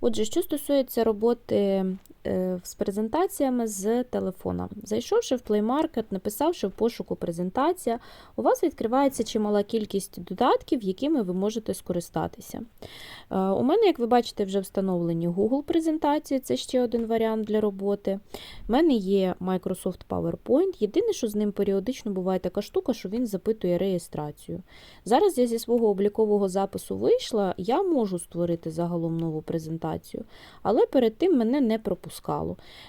Отже, що стосується роботи з презентаціями з телефона. Зайшовши в Play Market, написавши в пошуку презентація, у вас відкривається чимала кількість додатків, якими ви можете скористатися. Е, У мене, як ви бачите, вже встановлені Google презентації, це ще один варіант для роботи. У мене є Microsoft PowerPoint. Єдине, що з ним періодично буває така штука, що він запитує реєстрацію. Зараз я зі свого облікового запису вийшла, я можу створити загалом нову презентацію, але перед тим мене не пропускало.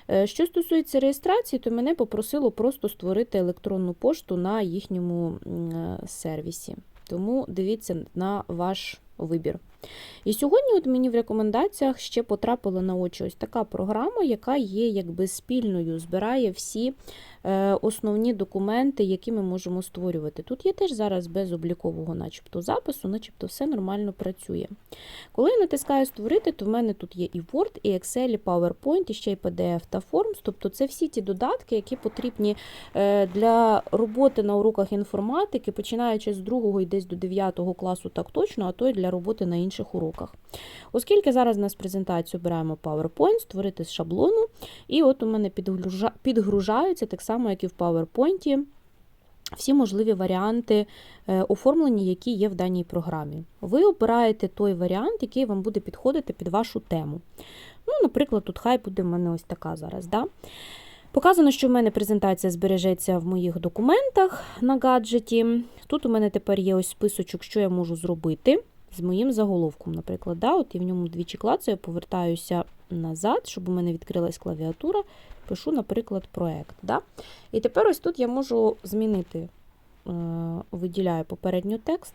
Е, Що стосується реєстрації, то мене попросило просто створити електронну пошту на їхньому е, сервісі. Тому дивіться на ваш вибір. І сьогодні от мені в рекомендаціях ще потрапила на очі ось така програма, яка є якби спільною, збирає всі е, основні документи, які ми можемо створювати. Тут є теж зараз без облікового начебто запису, начебто все нормально працює. Коли я натискаю створити, то в мене тут є і Word, і Excel, і PowerPoint, і ще й PDF та Forms. Тобто це всі ті додатки, які потрібні е, для роботи на уроках інформатики, починаючи з 2 і десь до 9 класу, так точно, а то й для роботи на інших уроках. Оскільки зараз у нас презентацію обираємо PowerPoint, створити з шаблону, і от у мене підгружаються так само, як і в PowerPoint, всі можливі варіанти е, оформлення, які є в даній програмі. Ви обираєте той варіант, який вам буде підходити під вашу тему. Ну, Наприклад, тут хай буде в мене ось така зараз. Да? Показано, що в мене презентація збережеться в моїх документах на гаджеті. Тут у мене тепер є ось списочок, що я можу зробити з моїм заголовком. Наприклад, да? От я в ньому двічі клацаю, повертаюся назад, щоб у мене відкрилась клавіатура, пишу, наприклад, проект. Да? І тепер ось тут я можу змінити, е, виділяю попередньо текст,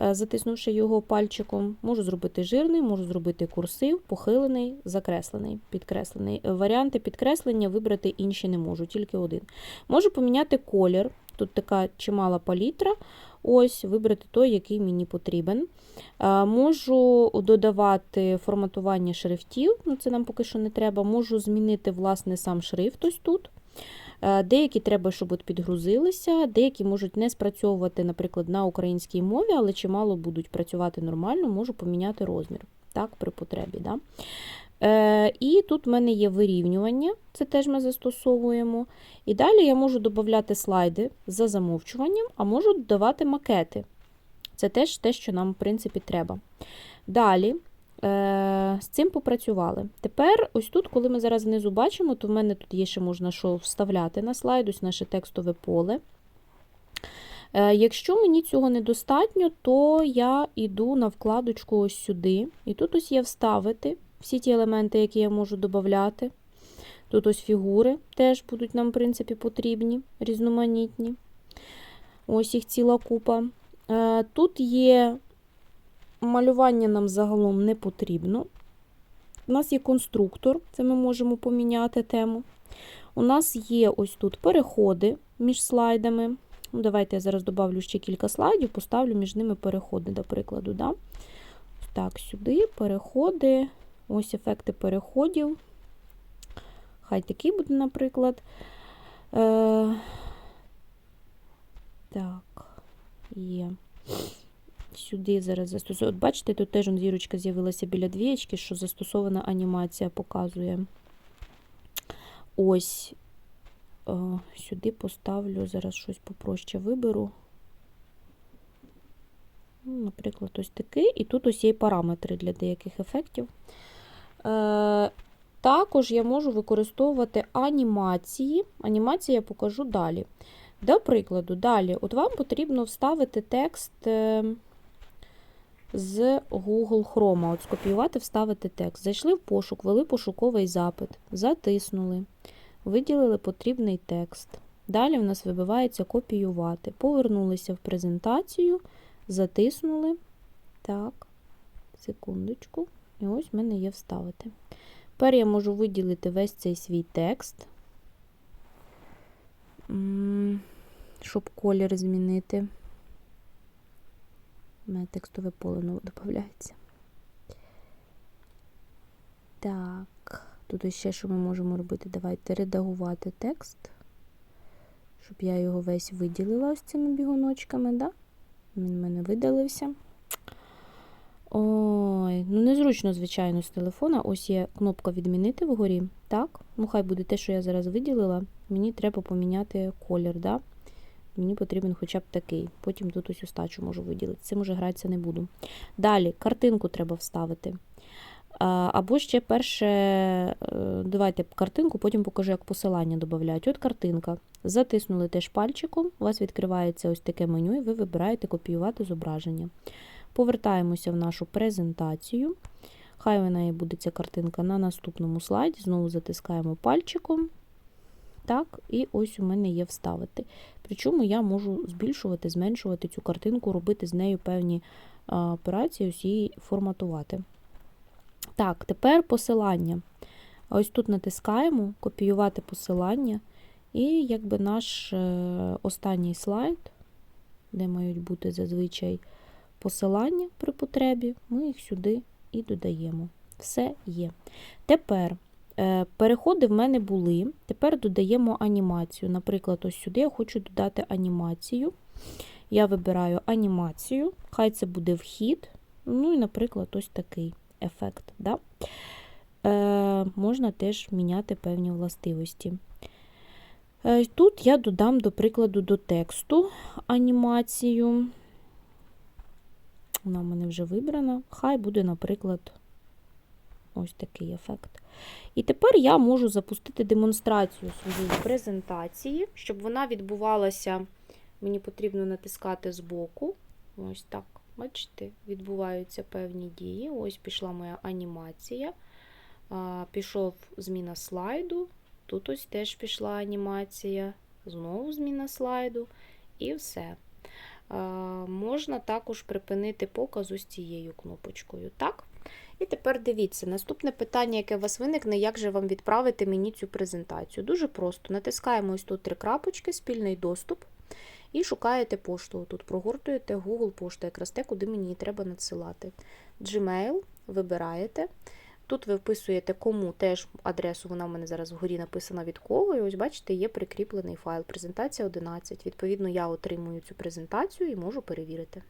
е, затиснувши його пальчиком. Можу зробити жирний, можу зробити курсив, похилений, закреслений, підкреслений. Варіанти підкреслення вибрати інші не можу, тільки один. Можу поміняти колір. Тут така чимала палітра. Ось, вибрати той, який мені потрібен. Е, Можу додавати форматування шрифтів, ну це нам поки що не треба. Можу змінити власне сам шрифт ось тут. Е, Деякі треба, щоб підгрузилися, деякі можуть не спрацьовувати, наприклад, на українській мові, але чимало будуть працювати нормально, можу поміняти розмір так, при потребі. Да? Е, і тут в мене є вирівнювання, це теж ми застосовуємо. І далі я можу додати слайди за замовчуванням, а можу додавати макети. Це теж те, що нам, в принципі, треба. Далі. е, З цим попрацювали. Тепер, ось тут, коли ми зараз внизу бачимо, то в мене тут є ще можна що вставляти на слайд, ось наше текстове поле. Е, Якщо мені цього недостатньо, то я йду на вкладочку ось сюди. І тут ось є вставити всі ті елементи, які я можу додати. Тут ось фігури теж будуть нам, в принципі, потрібні, різноманітні. Ось їх ціла купа. Е, Тут є малювання нам загалом не потрібно. У нас є конструктор, це ми можемо поміняти тему. У нас є ось тут переходи між слайдами. Ну, Давайте я зараз добавлю ще кілька слайдів, поставлю між ними переходи, до прикладу. Да? Так, сюди переходи, ось ефекти переходів. Хай такий буде, наприклад. Е, Так, є. Сюди зараз застосовую. От бачите, тут теж зірочка з'явилася біля двієчки, що застосована анімація показує. Ось е, сюди поставлю, зараз щось попроще виберу. Ну, Наприклад, ось такий. І тут ось є параметри для деяких ефектів. Е, також я можу використовувати анімації. Анімації я покажу далі. До прикладу, далі, от вам потрібно вставити текст е, з Google Chrome. От скопіювати, вставити текст. Зайшли в пошук, ввели пошуковий запит, затиснули, виділили потрібний текст. Далі в нас вибивається копіювати. Повернулися в презентацію, затиснули. Так, секундочку. І ось в мене є вставити. Тепер я можу виділити весь цей свій текст, щоб колір змінити. У мене текстове поле нове додається. Так, тут ще що ми можемо робити? Давайте редагувати текст, щоб я його весь виділила ось цими бігуночками, да? Він в мене видалився. Ой, ну незручно, звичайно, з телефона. Ось є кнопка відмінити вгорі. Так, ну хай буде те, що я зараз виділила. Мені треба поміняти колір, да? Мені потрібен хоча б такий. Потім тут ось остачу можу виділити. Цим уже гратися не буду. Далі, картинку треба вставити. Або ще перше, е, давайте картинку, потім покажу, як посилання додають. От картинка. Затиснули теж пальчиком, у вас відкривається ось таке меню, і ви вибираєте копіювати зображення. Повертаємося в нашу презентацію. Хай вона і буде ця картинка на наступному слайді. Знову затискаємо пальчиком. Так, і ось у мене є вставити. Причому я можу збільшувати, зменшувати цю картинку, робити з нею певні операції, ось її форматувати. Так, тепер посилання. Ось тут натискаємо копіювати посилання. І якби наш е, останній слайд, де мають бути зазвичай посилання при потребі, ми їх сюди і додаємо. Все є. Тепер е, переходи в мене були. Тепер додаємо анімацію. Наприклад, ось сюди я хочу додати анімацію. Я вибираю анімацію, хай це буде вхід. Ну і, наприклад, ось такий ефект. Да? Е, Можна теж міняти певні властивості. Е, Тут я додам, до прикладу, до тексту анімацію. Вона в мене вже вибрана. Хай буде, наприклад, ось такий ефект. І тепер я можу запустити демонстрацію своєї презентації, щоб вона відбувалася. Мені потрібно натискати збоку. Ось так. Бачите, відбуваються певні дії. Ось пішла моя анімація. Пішов зміна слайду. Тут ось теж пішла анімація. Знову зміна слайду. І все. Можна також припинити показ ось цією кнопочкою. Так? І тепер дивіться, наступне питання, яке у вас виникне, як же вам відправити мені цю презентацію. Дуже просто. Натискаємо ось тут три крапочки, спільний доступ. І шукаєте пошту. Тут прогортуєте Google пошту, якраз те, куди мені її треба надсилати. Gmail вибираєте. Тут ви вписуєте кому теж адресу, вона в мене зараз вгорі написана від кого. І ось, бачите, є прикріплений файл. Презентація 11. Відповідно, я отримую цю презентацію і можу перевірити.